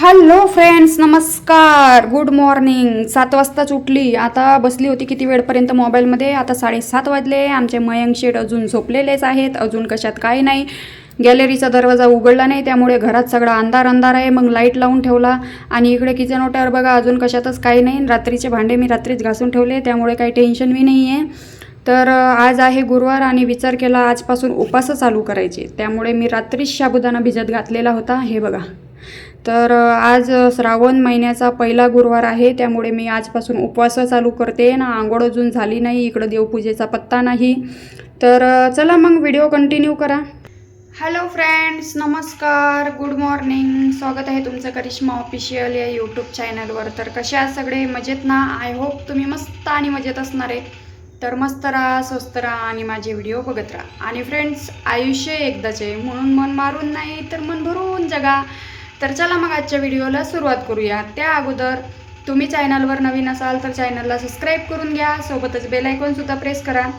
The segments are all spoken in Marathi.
हॅलो फ्रेंड्स नमस्कार. गुड मॉर्निंग सात वाजताच उठली आता बसली होती किती वेळपर्यंत मोबाईलमध्ये? आता साडेसात वाजले. आमचे मयंक शेड अजून झोपलेलेच आहेत. अजून कशात काही नाही. गॅलरीचा दरवाजा उघडला नाही. त्यामुळे घरात सगळा अंधार अंधार आहे. मग लाइट लावून ठेवला. आणि इकडे किचन ओट्यावर बघा. अजून कशातच काही नाही. रात्रीचे भांडे मी रात्रीच घासून ठेवले. त्यामुळे काही टेन्शन बी नाही आहे तर आज आहे गुरुवार आणि विचार केला. आजपासून उपासं चालू करायचे. त्यामुळे मी रात्रीच साबुदाणा भिजत घातलेला होता. हे बघा. तर आज श्रावण महिन्याचा पहिला गुरुवार आहे त्यामुळे मी आजपासून उपवास चालू करते. ना आंघोळ अजून झाली नाही इकडं देवपूजेचा पत्ता नाही. तर चला मग व्हिडिओ कंटिन्यू करा. हॅलो फ्रेंड्स नमस्कार. गुड मॉर्निंग स्वागत आहे तुमचं करिश्मा ऑफिशियल या यूट्यूब चॅनलवर तर कशा आहात सगळे? मजेत ना? आय होप तुम्ही मस्त आणि मजेत असणार आहे तर मस्त राहा स्वस्त राहा आणि माझे व्हिडिओ बघत राहा. आणि फ्रेंड्स आयुष्य एकदाच आहे. म्हणून मन मारून नाही तर मन भरून जगा. तर चला मग आजच्या व्हिडिओला सुरुवात करूया. त्या अगोदर तुम्ही चॅनलवर नवीन असाल तर चॅनलला सबस्क्राईब करून घ्या सोबतच बेलायकॉनसुद्धा प्रेस करा.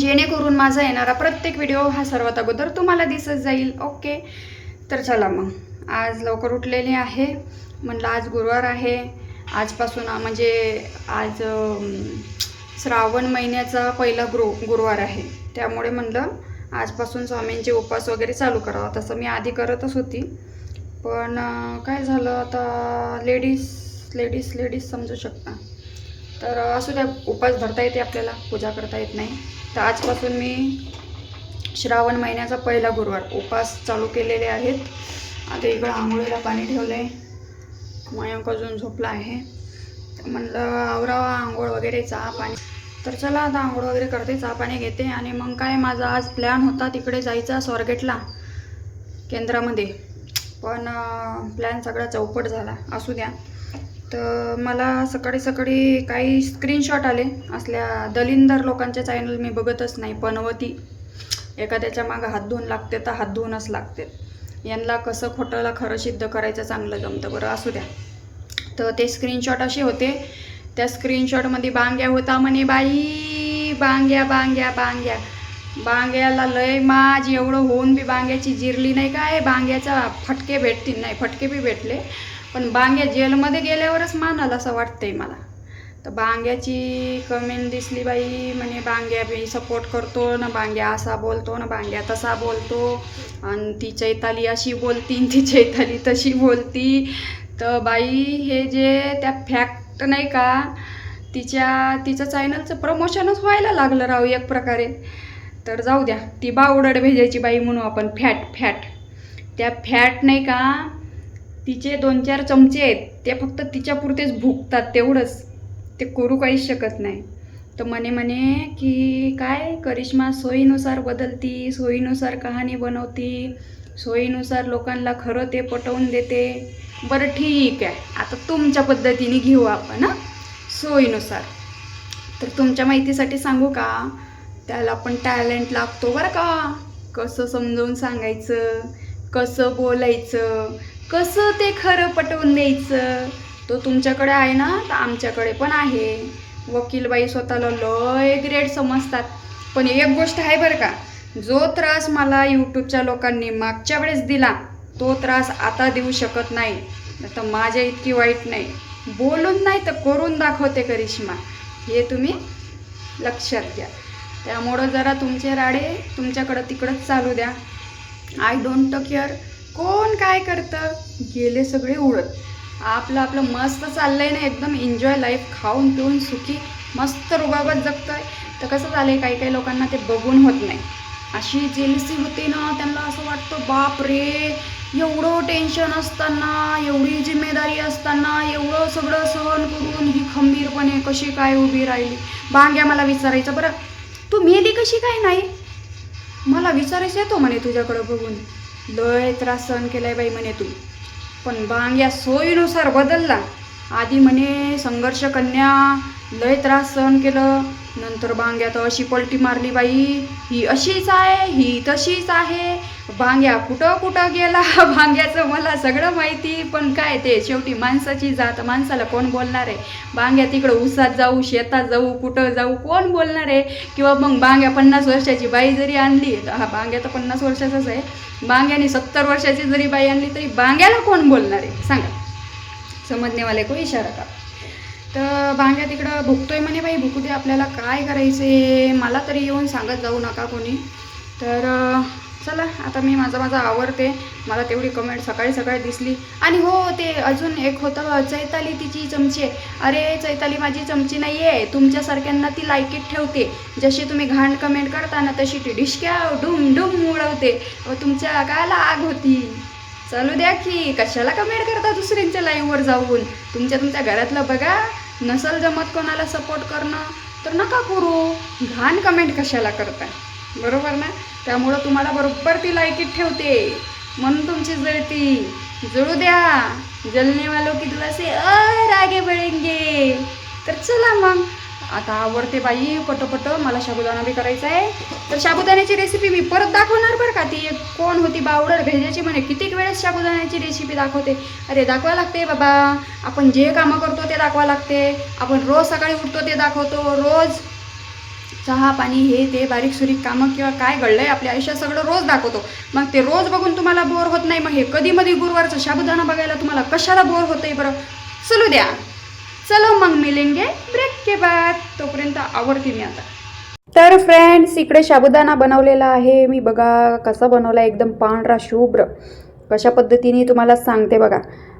जेणेकरून माझा येणारा प्रत्येक व्हिडिओ हा सर्वात अगोदर तुम्हाला दिसत जाईल. ओके? तर चला मग. आज लवकर उठलेले आहे. म्हणलं आज गुरुवार आहे. आजपासून म्हणजे आज श्रावण महिन्याचा पहिला गुरु गुरुवार आहे. त्यामुळे म्हणलं आजपासून स्वामींचे उपवास वगैरे चालू करावा. तसं मी आधी करतच होती. पण काय झालं आता लेडीज लेडीज लेडीज समजू शकता. तर असू द्या उपास धरता येते आपल्याला पूजा करता येत नाही. तर आजपासून मी श्रावण महिन्याचा पहिला गुरुवार उपास चालू केलेले आहेत. आता इकडं आंघोळीला पाणी ठेवलं आहे मयंक अजून झोपला आहे. तर म्हणलं आवरावा आंघोळ वगैरे चहा पाणी. तर चला आता आंघोळ वगैरे करते चहा पाणी घेते. आणि मग काय माझा आज प्लॅन होता तिकडे जायचा स्वारगेटला केंद्रामध्ये. पण प्लॅन सगळा चौपट झाला. असू द्या. तर मला सकाळी सकाळी काही स्क्रीनशॉट आले. असल्या दलिंदर लोकांच्या चॅनल मी बघतच नाही. पनवती. एखाद्याच्या मागं हात धुवून लागते तर हात धुवूनच लागते. यांना कसं खोटंला खरं सिद्ध करायचं चांगलं जमतं बरं असू द्या. तर ते स्क्रीनशॉट असे होते. त्या स्क्रीनशॉटमध्ये बांग्या होता म्हणे बाई. बांग्या बांग्या बांग्या. बांग्याला लय माज एवढं होऊन बी बांग्याची जिरली नाही काय? बांग्याचा फटके भेटतील नाही फटके बी भेटले. पण बांग्या जेलमध्ये गेल्यावरच मानाल असं वाटतंय मला. तर बांग्याची कमेंट दिसली बाई म्हणे बांग्या बी सपोर्ट करतो ना बांग्या असा बोलतो ना बांग्या तसा बोलतो. आणि ती चैताली अशी बोलती ती चैताली तशी बोलती. तर बाई हे जे त्या फॅक्ट नाही का तिच्या तिचं चॅनलचं प्रमोशनच व्हायला लागलं राहू एक प्रकारे. तर जाऊ द्या ती बावडड भेजायची बाई म्हणू आपण फॅट फॅट. त्या फॅट नाही का तिचे दोन चार चमचे आहेत ते फक्त तिच्यापुरतेच भुकतात तेवढंच. ते करू काहीच शकत नाही. तर म्हणे म्हणे की काय करिश्मा सोयीनुसार बदलती सोयीनुसार कहाणी बनवती सोयीनुसार लोकांना खरं ते पटवून देते. बरं ठीक आहे आता तुमच्या पद्धतीने घेऊ आपण हां? सोयीनुसार. तर तुमच्या माहितीसाठी सांगू का त्याला पण टॅलेंट लागतो बरं का. कसं समजावून सांगायचं कसं बोलायचं कसं ते खरं पटवून द्यायचं तो तुमच्याकडे आहे ना तर आमच्याकडे पण आहे. वकीलबाई स्वतःला लय ग्रेट समजतात. पण एक गोष्ट आहे बरं का जो त्रास मला यूट्यूबच्या लोकांनी मागच्या वेळेस दिला तो त्रास आता देऊ शकत नाही. तर माझ्या इतकी वाईट नाही. बोलून नाही तर करून दाखवते करिश्मा. हे तुम्ही लक्षात घ्या. त्यामुळं जरा तुमचे राडे तुमच्याकडं तिकडंच चालू द्या. आय डोंट केअर कोण काय करतं? गेले सगळे उडत. आपलं आपलं मस्त चाललं आहे ना एकदम एन्जॉय लाईफ खाऊन पिऊन सुखी मस्त रुबाबत जगतोय. तर कसं झालंय काही काही लोकांना ते बघून होत नाही. अशी जेलसी होते ना त्यांना असं वाटतं बाप रे एवढं टेन्शन असताना एवढी जिम्मेदारी असताना एवढं सगळं सहन करून ही खंबीरपणे कशी काय उभी राहिली? बांग्या मला विचारायचं बरं. तू मेली कशी काय नाही? मला विचारायचं येतो म्हणे तुझ्याकडं बघून. लय त्रास सहन केलाय बाई म्हणे तू. पण बांग्या सोयीनुसार बदलला. आधी म्हणे संघर्ष कन्या लय त्रास सहन केलं. नंतर बांग्यात तर अशी पलटी मारली बाई. ही अशीच आहे ही तशीच आहे. भांग्या कुठं कुठं गेला? भांग्याचं मला सगळं माहिती पण काय ते? शेवटी माणसाची जात माणसाला कोण बोलणार आहे? भांग्या तिकडं उसात जाऊ शेतात जाऊ कुठं जाऊ कोण बोलणार आहे? किंवा मग भांग्या पन्नास वर्षाची बाई जरी आणली तर हा भांग्या तर पन्नास वर्षाचाच आहे. भांग्याने सत्तर वर्षाची जरी बाई आणली तरी भांग्याला कोण बोलणार आहे? सांगा. समजणेवाले को इशारा का तर भांग्या तिकडं भुकतोय म्हणे बाई भुकू दे आपल्याला काय करायचे मला तरी येऊन सांगत जाऊ नका कोणी. तर चला आता मी माझं माझं आवडते मला तेवढी कमेंट सकाळी सकाळी दिसली. आणि हो ते अजून एक होतं चैताली तिची चमची आहे. अरे चैताली माझी चमची नाही आहे तुमच्यासारख्यांना ती लायकीत ठेवते. जशी तुम्ही घाण कमेंट करता ना तशी ती डिशक्या डुम डुम उडवते. व तुमच्या कायला आग होती? चालू द्या की कशाला कमेंट करता दुसऱ्यांच्या लाईव्हवर जाऊन? तुमच्या तुमच्या घरातलं बघा नसल जमत कोणाला सपोर्ट करणं तर नका करू. घाण कमेंट कशाला करताय? बरोबर ना? त्यामुळं तुम्हाला बरोबर ती लायकीत ठेवते. म्हणून तुमची जळती. जळू द्या. जलने वालो की तुला से अ रागे बळेंगे. तर चला मग. आता आवडते बाई पटोपट मला साबुदाणा बी करायचा आहे. तर साबुदाण्याची रेसिपी मी परत दाखवणार बरं का? ती कोण होती? बावडर भेजायची म्हणे. कितीक वेळेस साबुदाण्याची रेसिपी दाखवते? अरे दाखवा लागते बाबा. आपण जे कामं करतो ते दाखवा लागते. आपण रोज सकाळी उठतो ते दाखवतो. रोज चहा पाणी हे ते बारीक सुरीक कामं किंवा काय घडलंय आपल्या आयुष्यात सगळं रोज दाखवतो. मग ते रोज बघून तुम्हाला बोर होत नाही. मग हे कधी मधी गुरुवारचं शाबुदाना बघायला तुम्हाला कशाला बोर होतंय बरं? चलू द्या. चलो मग मिलेंगे. ब्रेक के बाद. तोपर्यंत आवडते मी आता. तर फ्रेंड्स इकडे साबुदाणा बनवलेला आहे. मी बघा कसा बनवला. एकदम पांढरा शुभ्र. कशा पद्धतीने तुम्हाला सांगते बघा.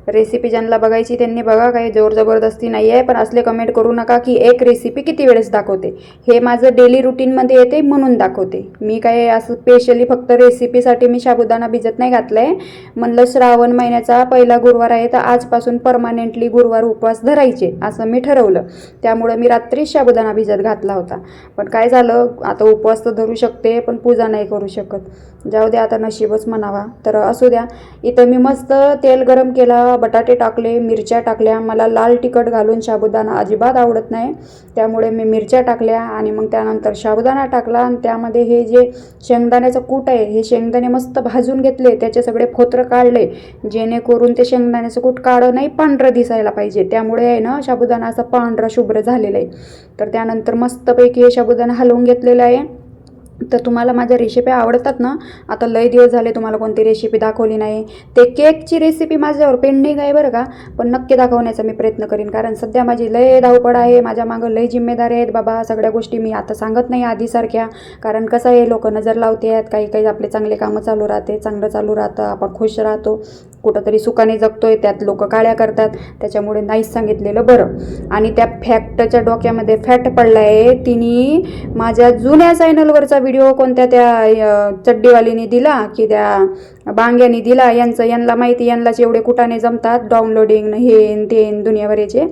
रेसिपी ज्यांना बघायची त्यांनी बघा काही जोर जबरदस्ती नाही आहे पण असले कमेंट करू नका की एक रेसिपी किती वेळेस दाखवते. हे माझं डेली रुटीनमध्ये येते म्हणून दाखवते. मी काय असं स्पेशली फक्त रेसिपीसाठी मी साबुदाणा भिजत नाही घातलं आहे म्हणलं श्रावण महिन्याचा पहिला गुरुवार आहे तर आजपासून परमानेंटली गुरुवार उपवास धरायचे असं मी ठरवलं. त्यामुळं मी रात्री साबुदाणा भिजत घातला होता. पण काय झालं आता उपवास तर धरू शकते पण पूजा नाही करू शकत. जाऊ द्या आता नशीबच म्हणावा. तर असू द्या. इथं मी मस्त तेल गरम केला बटाटे टाकले मिरच्या टाकल्या. मला लाल तिखट घालून साबुदाणा अजिबात आवडत नाही. त्यामुळे मी मिरच्या टाकल्या आणि मग त्यानंतर साबुदाणा टाकला. आणि त्यामध्ये हे जे शेंगदाण्याचं कूट आहे हे शेंगदाणे मस्त भाजून घेतले. त्याचे सगळे फोत्र काढले जेणेकरून ते शेंगदाण्याचं कूट काळं नाही पांढरं दिसायला पाहिजे. त्यामुळे आहे ना साबुदाणा असा पांढरा शुभ्र झालेला आहे. तर त्यानंतर मस्तपैकी हे साबुदाणा हलवून घेतलेला आहे. तर तुम्हाला माझ्या रेसिपी आवडतात ना आता लय दिवस झाले तुम्हाला कोणती रेसिपी दाखवली नाही. ते केकची रेसिपी माझ्यावर पेंडिंग आहे बरं का पण नक्की दाखवण्याचा मी प्रयत्न करीन. कारण सध्या माझी लय धावपळ आहे माझ्या मागं लय जिम्मेदारी आहेत बाबा सगळ्या गोष्टी मी आता सांगत नाही आधीसारख्या. कारण कसं आहे लोक नजर लावते आहेत काही काही आपले चांगले कामं चालू राहते चांगलं चालू राहतं आपण खुश राहतो. कुठंतरी सुखाने जगतोय त्यात लोक काळ्या करतात त्याच्यामुळे नाहीच सांगितलेलं बरं. आणि त्या फॅक्टच्या डोक्यामध्ये फॅट पडला आहे तिने माझ्या जुन्या चॅनलवरचा व्हिडिओ कोणत्या त्या चड्डीवालीने दिला की त्या बांग्याने दिला यांचं यांना माहिती यांनाच एवढे कुठाने जमतात डाउनलोडिंग हे तेन ते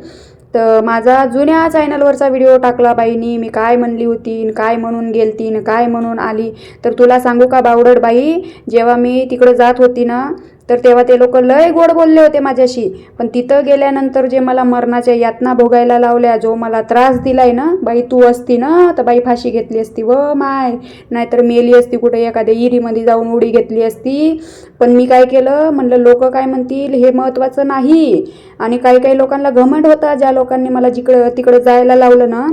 तर माझा जुन्या चॅनलवरचा व्हिडिओ टाकला बाईनी मी काय म्हणली होती काय म्हणून गेलती काय म्हणून आली तर तुला सांगू का बावडड बाई जेव्हा मी तिकडं जात होती ना तर तेव्हा ते लोक लय गोड बोलले होते माझ्याशी. पण तिथं गेल्यानंतर जे मला मरणाच्या यातना भोगायला लावल्या जो मला त्रास दिलाय ना बाई तू असती ना तर बाई फाशी घेतली असती व माय. नाहीतर मेली असती कुठे एखाद्या इरीमध्ये जाऊन उडी घेतली असती. पण मी काय केलं? म्हणलं लोक काय म्हणतील? हे महत्त्वाचं नाही. आणि काही काही लोकांना घमंड होता. ज्या लोकांनी मला जिकडं तिकडं जायला लावलं ना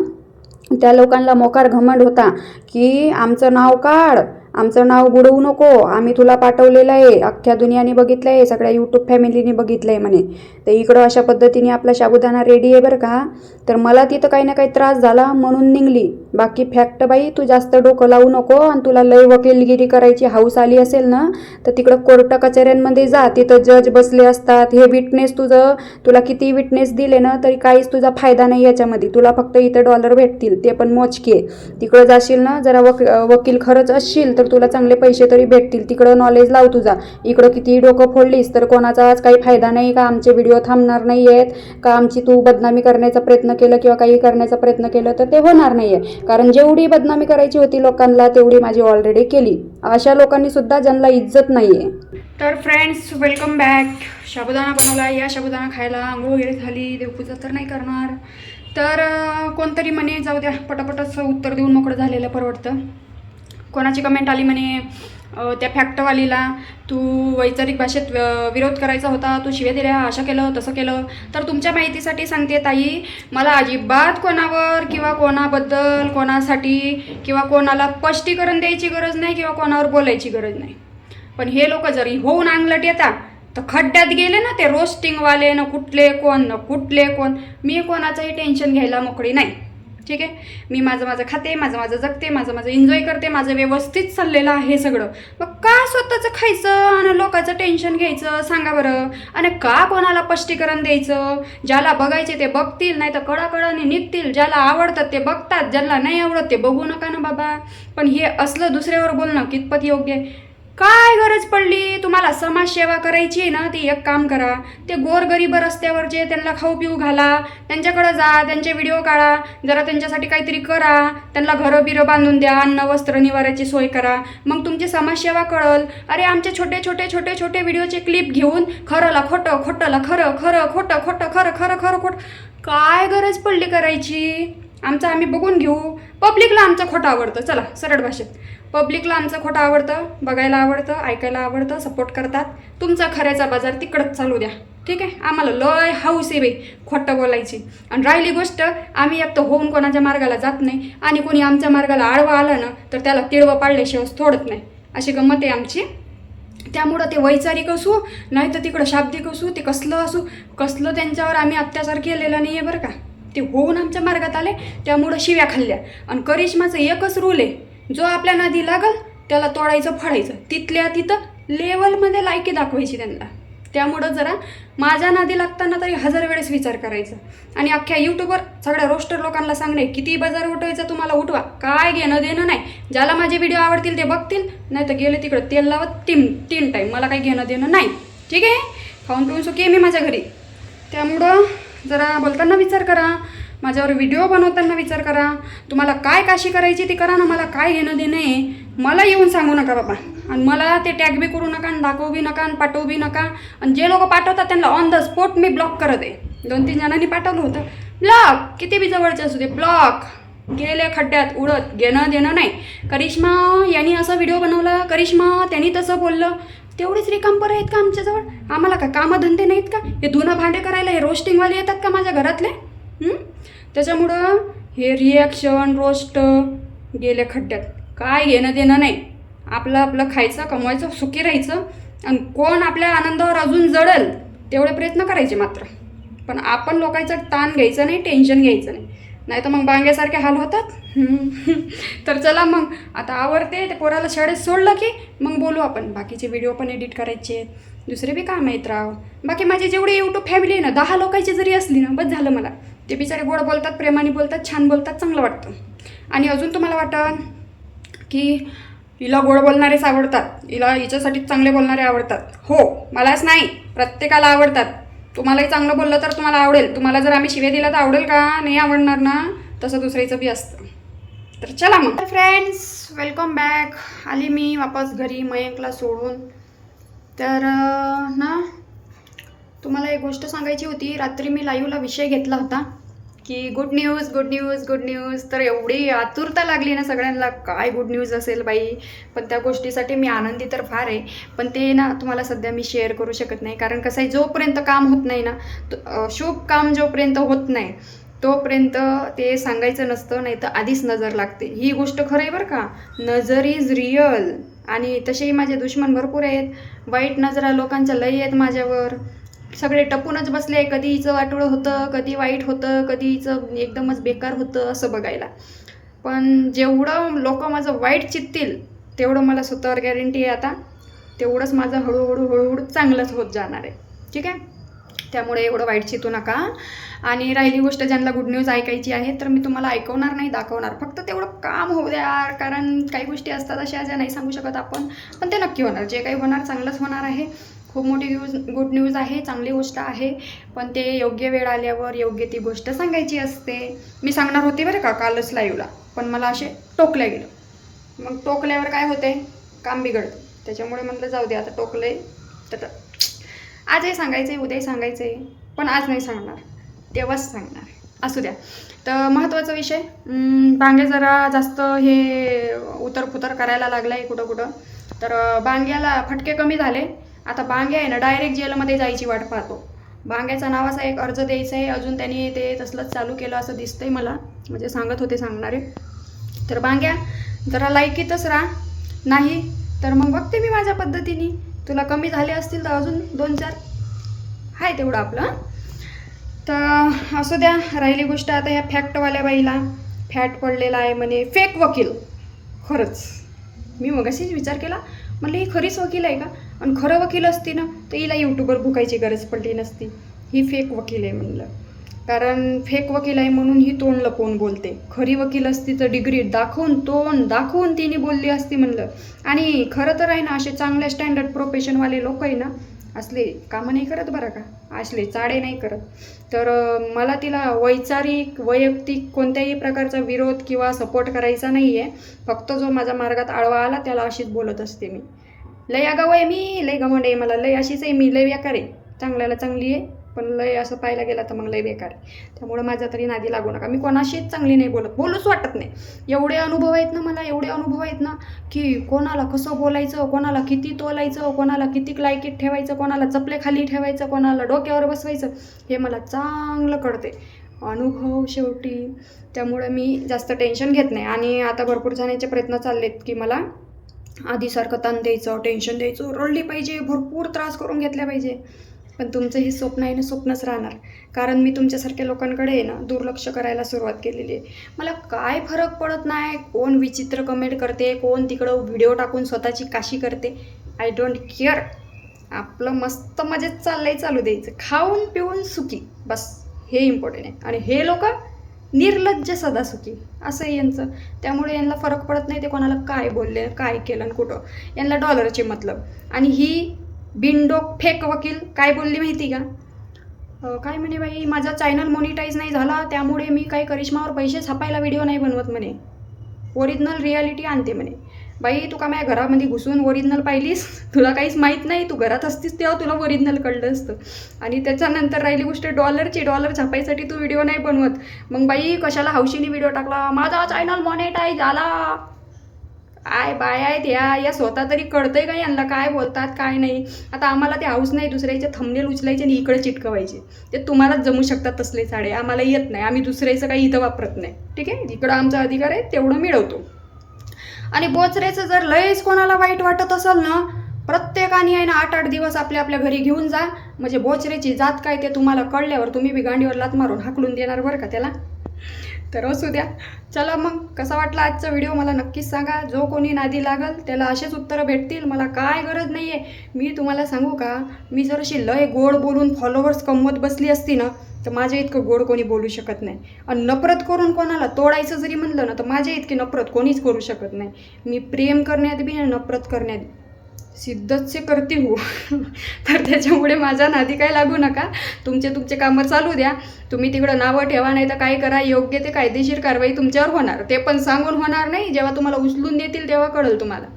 त्या लोकांना मोकार घमंड होता की आमचं नाव काढ. आमचं नाव बुडवू नको. आम्ही तुला पाठवलेलं आहे. अख्ख्या दुनियाने बघितलं आहे. सगळ्या यूट्यूब फॅमिलीने बघितलं आहे म्हणे. तर इकडं अशा पद्धतीने आपला साबुदाणा रेडी आहे बरं का? तर मला तिथं काही ना काही त्रास झाला म्हणून निघली. बाकी फॅक्ट बाई तू जास्त डोकं लावू नको आणि तुला लय वकीलगिरी करायची हाऊस आली असेल ना तर तिकडं कोर्ट कचेऱ्यांमध्ये जा. तिथं जज बसले असतात. हे विटनेस तुझं तुला किती विटनेस दिले ना तरी काहीच तुझा फायदा नाही याच्यामध्ये. तुला फक्त इथं डॉलर भेटतील. ते पण मोजके तिकडं जाशील ना जरा वक वकील खरंच असशील तर तुला चांगले पैसे तरी भेटतील तिकडं नॉलेज लाव तुझा. इकडं किती डोकं फोडलीस तर कोणाचा आज काही फायदा नाही का? आमचे व्हिडिओ थांबणार नाही आहेत का आमची तू बदनामी करण्याचा प्रयत्न केलं किंवा काही करण्याचा प्रयत्न केलं तर ते होणार नाही आहे कारण जेवढी बदनामी करायची होती लोकांना तेवढी माझी ऑलरेडी केली. अशा लोकांनी सुद्धा ज्यांना इज्जत नाही आहे तर फ्रेंड्स वेलकम बॅक शाबुदाना बनवला. या शाबुदाना खायला आंघोळ वगैरे झाली. देवपूजा तर नाही करणार. तर कोणतरी म्हणे जाऊ द्या. पटापटच उत्तर देऊन मोकळं झालेलं परवडतं. कोणाची कमेंट आली म्हणे त्या फॅक्टवालीला तू वैचारिक भाषेत विरोध करायचा होता तू शिव्या दिल्या असं केलं तसं केलं. तर तुमच्या माहितीसाठी सांगते ताई मला अजिबात कोणावर किंवा कोणाबद्दल कोणासाठी किंवा कोणाला स्पष्टीकरण द्यायची गरज नाही किंवा कोणावर बोलायची गरज नाही. पण हे लोक जरी होऊन अंगलट येतात तर खड्ड्यात गेले ना ते रोस्टिंगवाले ना कुठले कोण ना कुठले कोण मी कोणाचंही टेन्शन घ्यायला मोकळी नाही. ठीक आहे? मी माझं माझं खाते माझं माझं जगते माझं माझं एन्जॉय करते माझं व्यवस्थित चाललेलं आहे सगळं. मग का स्वतःचं खायचं आणि लोकांचं टेन्शन घ्यायचं? सांगा बरं. आणि का कोणाला स्पष्टीकरण द्यायचं? ज्याला बघायचे ते बघतील नाही तर कडाकडाने निघतील. ज्याला आवडतात ते बघतात ज्याला नाही आवडत ते बघू नका ना बाबा. पण हे असलं दुसऱ्यावर बोलणं कितपत योग्य आहे? काय गरज पडली? तुम्हाला समाजसेवा करायची आहे ना ती एक काम करा. ते गोरगरीब रस्त्यावरचे त्यांना खाऊ पिऊ घाला. त्यांच्याकडं जा त्यांचे व्हिडिओ काढा. जरा त्यांच्यासाठी काहीतरी करा. त्यांना घरं बिरं बांधून द्या अन्न वस्त्र निवाराची सोय करा. मग तुमची समाजसेवा कळल. अरे आमचे छोटे छोटे छोटे छोटे व्हिडिओचे क्लिप घेऊन खरंला खोटं खोटंला खरं खरं खोटं खोटं खरं खरं खरं खोटं. काय गरज पडली करायची? आमचं आम्ही बघून घेऊ. पब्लिकला आमचं खोटं आवडतं. चला सरळ भाषेत. पब्लिकला आमचं खोटं आवडतं बघायला आवडतं ऐकायला आवडतं सपोर्ट करतात. तुमचा खऱ्याचा बाजार तिकडंच चालू द्या. ठीक आहे? आम्हाला लय हाऊस आहे बाई खोटं बोलायची. आणि राहिली गोष्ट आम्ही एक तर होऊन कोणाच्या मार्गाला जात नाही. आणि कोणी आमच्या मार्गाला आडवा आलं ना तर त्याला तिळवं पाडल्याशिवाय सोडत नाही. अशी गंमत आहे आमची. त्यामुळं ते वैचारिक असू नाही तर तिकडं शाब्दिक असू ते कसलं असू कसलं त्यांच्यावर आम्ही अत्याचार केलेला नाही आहे बरं का. ते होऊन आमच्या मार्गात आले त्यामुळं शिव्या खाल्ल्या. आणि करिश्माचं एकच रूल आहे जो आपल्या नदी लागल त्याला तोडायचं फडायचं. तिथल्या तिथं लेवलमध्ये लायकी दाखवायची त्यांना. त्यामुळं जरा माझ्या नादी लागताना तरी हजार वेळेस विचार करायचा. आणि अख्ख्या यूट्यूबवर सगळ्या रोस्टर लोकांना सांगणे किती बाजार उठवायचं तुम्हाला उठवा. काय घेणं देणं नाही. ज्याला माझे व्हिडिओ आवडतील ते बघतील. नाही तर गेले तिकडं तेल लावत तीन तीन टाईम मला काही घेणं देणं नाही. ठीक आहे? खाऊन पिऊन सुखी आहे मी माझ्या घरी. त्यामुळं जरा बोलताना विचार करा. माझ्यावर व्हिडिओ बनवताना विचार करा. तुम्हाला काय काशी करायची ती करा ना मला काय घेणं देणं आहे मला येऊन सांगू नका बाबा. आणि मला ते टॅग बी करू नका आणि दाखवू बी नका आणि पाठवू बी नका. आणि जे लोक पाठवतात त्यांना ऑन द स्पॉट मी ब्लॉक करत आहे. दोन तीन जणांनी पाठवलं होतं. ब्लॉक किती बी जवळचे असू दे ब्लॉक गेले खड्ड्यात उडत घेणं देणं नाही. करिश्मा यांनी असा व्हिडिओ बनवला करिश्मा त्यांनी तसं बोललं. तेवढेच रिकामपर आहेत का आमच्याजवळ? आम्हाला का कामधंदे नाहीत का? हे धुणं भांडे करायला हे रोस्टिंगवाले येतात का माझ्या घरातले? त्याच्यामुळं हे रिॲक्शन रोस्ट गेले खड्ड्यात. काय घेणं देणं नाही. आपलं आपलं खायचं कमवायचं सुखी राहायचं. आणि कोण आपल्या आनंदावर अजून जडल तेवढे प्रयत्न करायचे मात्र. पण आपण लोकांचं ताण घ्यायचं नाही टेन्शन घ्यायचं नाही. नाही तर मग बांग्यासारखे हाल होतात. तर चला मग आता आवडते ते पोराला शाळेत सोडलं की मग बोलू आपण. बाकीचे व्हिडिओ पण एडिट करायचे. दुसरे बी काम आहेत राव. बाकी माझी जेवढी यूट्यूब फॅमिली आहे ना दहा लोकांची जरी असली ना बस झालं मला. ते बिचारे गोड बोलतात प्रेमाने बोलतात छान बोलतात चांगलं वाटतं. आणि अजून तुम्हाला वाटतं की हिला गोड बोलणारेच आवडतात. हिला हिच्यासाठी चांगले बोलणारे आवडतात. हो मलाच नाही. प्रत्येकाला आवडतात. तुम्हालाही चांगलं बोललं तर तुम्हाला आवडेल. तुम्हाला जर आम्ही शिवे दिला तर आवडेल का? नाही आवडणार ना? तसं दुसऱ्याचं बी असतं. तर चला मग. फ्रेंड्स वेलकम बॅक आली मी वापस घरी मयंकला सोडून. तर ना तुम्हाला एक गोष्ट सांगायची होती. रात्री मी लाईव्हला विषय घेतला होता की good news good news good news तर एवढी आतुरता लागली ना सगळ्यांना काय गुड न्यूज असेल बाई? पण त्या गोष्टीसाठी मी आनंदी तर फार आहे. पण ते ना तुम्हाला सध्या मी शेअर करू शकत नाही. कारण कसं आहे जोपर्यंत काम होत नाही ना तो- शुभ काम जोपर्यंत होत नाही तोपर्यंत ते सांगायचं नसतं नाही तर आधीच नजर लागते. ही गोष्ट खरं आहे बरं का? नजर इज रिअल आणि तसेही माझे दुश्मन भरपूर आहेत. वाईट नजरा लोकांच्या लई आहेत माझ्यावर. सगळे टपूनच बसले कधी हिचं वाटोळं होतं कधी वाईट होतं कधी हिचं एकदमच बेकार होतं असं बघायला. पण जेवढं लोक माझं वाईट चित्तील तेवढं मला स्वतःवर गॅरंटी आहे आता. तेवढंच माझं हळूहळू हळूहळू चांगलंच होत जाणार आहे. ठीक आहे? त्यामुळे एवढं वाईट चितू नका. आणि राहिली गोष्ट ज्यांना गुड न्यूज ऐकायची आहे तर मी तुम्हाला ऐकवणार नाही दाखवणार. फक्त तेवढं काम होऊ द्या कारण काही गोष्टी असतात अशा ज्या नाही सांगू शकत आपण. पण ते नक्की होणार. जे काही होणार चांगलंच होणार आहे. खूप मोठी न्यूज गुड न्यूज आहे चांगली गोष्ट आहे. पण ते योग्य वेळ आल्यावर योग्य ती गोष्ट सांगायची असते. मी सांगणार होते बरं का कालच लाईव्हला पण मला असे टोकल्या गेलं. मग टोकल्यावर काय होते काम बिघडतं. त्याच्यामुळे म्हटलं जाऊ दे आता टोकले तर आजही सांगायचं आहे उद्याही सांगायचं आहे पण आज नाही सांगणार. तेव्हाच सांगणार. असू द्या. तर महत्त्वाचा विषय बांगे जरा जास्त हे उतर करायला लागला आहे कुठं कुठं तर बांग्याला फटके कमी झाले. आता बांग्या आहे ना डायरेक्ट जेलमध्ये जायची वाट पाहतो. बांग्याचा नावाचा एक अर्ज द्यायचा आहे. अजून त्यांनी ते तसलंच चालू केलं असं दिसतंय मला. म्हणजे सांगत होते सांगणारे. तर बांग्या जरा लायकीतच राहा. नाही तर मग बघते मी माझ्या पद्धतीने. तुला कमी झाले असतील तर अजून दोन चार. आहे तेवढं आपलं तर असू द्या राहिली गोष्ट आता ह्या फॅक्टवाल्या बाईला. फॅट पडलेला आहे म्हणे. फेक वकील. खरंच. मी मगाशीच विचार केला म्हणलं ही खरीच वकील आहे का? आणि खरं वकील असती ना तर हिला यूट्यूबवर भुकायची गरज पडली नसती. ही फेक वकील आहे म्हणलं. कारण फेक वकील आहे म्हणून ही तोंड लपवून बोलते. खरी वकील असती तर डिग्री दाखवून तोंड दाखवून तिने बोलली असती म्हणलं. आणि खरं तर आहे ना असे चांगले स्टँडर्ड प्रोफेशनवाले लोक आहे ना असले कामं नाही करत बरं का? असले चाडे नाही करत. तर मला तिला वैचारिक वैयक्तिक कोणत्याही प्रकारचा विरोध किंवा सपोर्ट करायचा नाही आहे फक्त जो माझ्या मार्गात आळवा आला त्याला अशीच बोलत असते मी. लय आगाव आहे मी लय गमंड आहे मला लय अशीच आहे मी लय व्याकार आहे. चांगल्याला चांगली आहे. पण लय असं पाहायला गेलं तर मग लय बेकार आहे. त्यामुळं माझ्या तरी नादी लागू नका. मी कोणाशीच चांगली नाही बोलत. बोलूच वाटत नाही. एवढे अनुभव आहेत ना मला एवढे अनुभव आहेत ना की कोणाला कसं बोलायचं कोणाला किती तोलायचं कोणाला किती लायकीत ठेवायचं कोणाला चपले खाली ठेवायचं कोणाला डोक्यावर बसवायचं हे मला चांगलं कळते अनुभव शेवटी. त्यामुळे मी जास्त टेन्शन घेत नाही. आणि आता भरपूर जाण्याचे प्रयत्न चाललेत की मला आधीसारखं ताण द्यायचं टेन्शन द्यायचं. रडली पाहिजे भरपूर त्रास करून घेतल्या पाहिजे. पण तुमचं हे स्वप्न आहे ना स्वप्नच राहणार. कारण मी तुमच्यासारख्या लोकांकडे आहे ना दुर्लक्ष करायला सुरुवात केलेली आहे. मला काय फरक पडत नाही कोण विचित्र कमेंट करते कोण तिकडं व्हिडिओ टाकून स्वतःची काशी करते. आय डोंट केअर आपलं मस्त मजेत चाललंय चालू द्यायचं. खाऊन पिऊन सुखी. बस हे इम्पॉर्टंट आहे. आणि हे लोक निर्लज्ज सदा सुखी. असं आहे यांचं. त्यामुळे यांना फरक पडत नाही ते कोणाला काय बोलले काय केलं आणि कुठं. यांना डॉलरचे मतलब. आणि ही बिनडोक फेक वकील काय बोलली माहिती का? काय म्हणे बाई माझा चॅनल मॉनिटाईज नाही झाला त्यामुळे मी काही करिश्मावर पैसे छापायला व्हिडिओ नाही बनवत म्हणे. ओरिजिनल रियालिटी आणते म्हणे. बाई तू का माझ्या घरामध्ये घुसून ओरिजिनल पाहिलीस? तुला काहीच माहीत नाही तू घरात असतीस तेव्हा तुला ओरिजिनल कळलं असतं. आणि त्याच्यानंतर राहिली गोष्ट डॉलरची डॉलर छापायसाठी तू व्हिडिओ नाही बनवत. मग बाई कशाला हौशीने व्हिडिओ टाकला? माझा चॅनल मॉनिटाईज झाला. आय बाय आहेत या या स्वतः तरी कळतंय का यांना? काय बोलतात काय नाही? आता आम्हाला ते हाऊस नाही दुसऱ्याचे थंबनेल उचलायचे आणि इकडे चिटकवायचे. ते तुम्हालाच जमू शकतात तसले साडे. आम्हाला येत नाही. आम्ही दुसऱ्याचं काही इथं वापरत नाही. ठीक आहे? इकडं आमचा अधिकार आहे तेवढं मिळवतो. आणि बोचरेचं जर लयच कोणाला वाईट वाटत असेल ना प्रत्येकाने आहे ना आठ आठ दिवस आपल्या आपल्या घरी घेऊन जा. म्हणजे बोचरेची जात काय ते तुम्हाला कळल्यावर तुम्ही बी गांडीवर लात मारून हाकलून देणार बरं का त्याला? तर हो असू द्या चला मग कसा वाटला आजचा व्हिडिओ मला नक्कीच सांगा. जो कोणी नादी लागल त्याला असेच उत्तरं भेटतील. मला काय गरज नाही आहे मी तुम्हाला सांगू का? मी जर अशी लय गोड बोलून फॉलोवर्स कमवत बसली असती ना तर माझ्या इतकं गोड कोणी बोलू शकत नाही. आणि नफरत करून कोणाला तोडायचं जरी म्हणलं ना तर माझ्या इतकी नफरत कोणीच करू शकत नाही. मी प्रेम करण्यात बी आणि नफरत करण्यात बी. सिद्धच से करते हो. तर त्याच्यामुळे माझा नादी काय लागू नका. तुमचे तुमचे कामं चालू द्या. तुम्ही तिकडं नावं ठेवा नाही तर काय करा योग्य ते कायदेशीर कारवाई तुमच्यावर होणार. ते पण सांगून होणार नाही. जेव्हा तुम्हाला उचलून देतील तेव्हा कळेल तुम्हाला.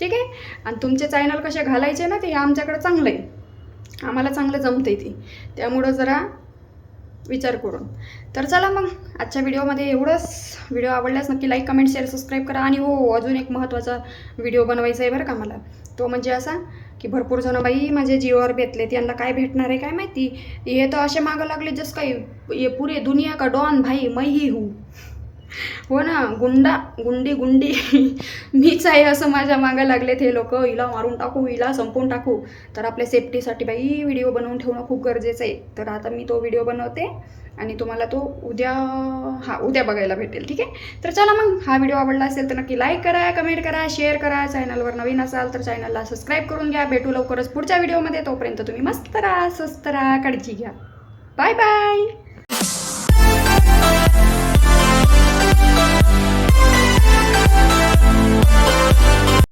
ठीक आहे? आणि तुमचे चॅनल कसे घालायचे ना ते आमच्याकडं चांगलं आहे. आम्हाला चांगलं जमतं ते. त्यामुळं जरा विचार करून. तर चला मग आजच्या व्हिडिओमध्ये एवढंच. व्हिडिओ आवडल्यास नक्की लाईक कमेंट शेअर सबस्क्राईब करा. आणि हो अजून एक महत्त्वाचा व्हिडिओ बनवायचा आहे बरं का मला. तो म्हणजे असा की भरपूर जण बाई माझे जीवावर बेतले यांना काय भेटणार आहे काय माहिती? हे तर असे मागं लागले जस काही ये पुरे दुनिया का डॉन भाई मै ही हू. हो ना गुंडा गुंडी गुंडी. मीच आहे असं माझ्या मागं लागलेत हे लोक. हिला मारून टाकू हिला संपवून टाकू. तर आपल्या सेफ्टीसाठी बाई व्हिडिओ बनवून ठेवणं खूप गरजेचं आहे. तर आता मी तो व्हिडिओ बनवते आणि तुम्हाला तो उद्या हा उद्या बघायला भेटेल ठीक आहे? तर चला मग हा व्हिडिओ आवडला असेल तर नक्की लाईक करा कमेंट करा शेअर करा. चॅनलवर नवीन असाल तर चॅनलला सबस्क्राईब करून घ्या. भेटू लवकरच पुढच्या व्हिडिओमध्ये तोपर्यंत तुम्ही मस्त राहा स्वस्त राहा काळजी घ्या. Bye bye Bye.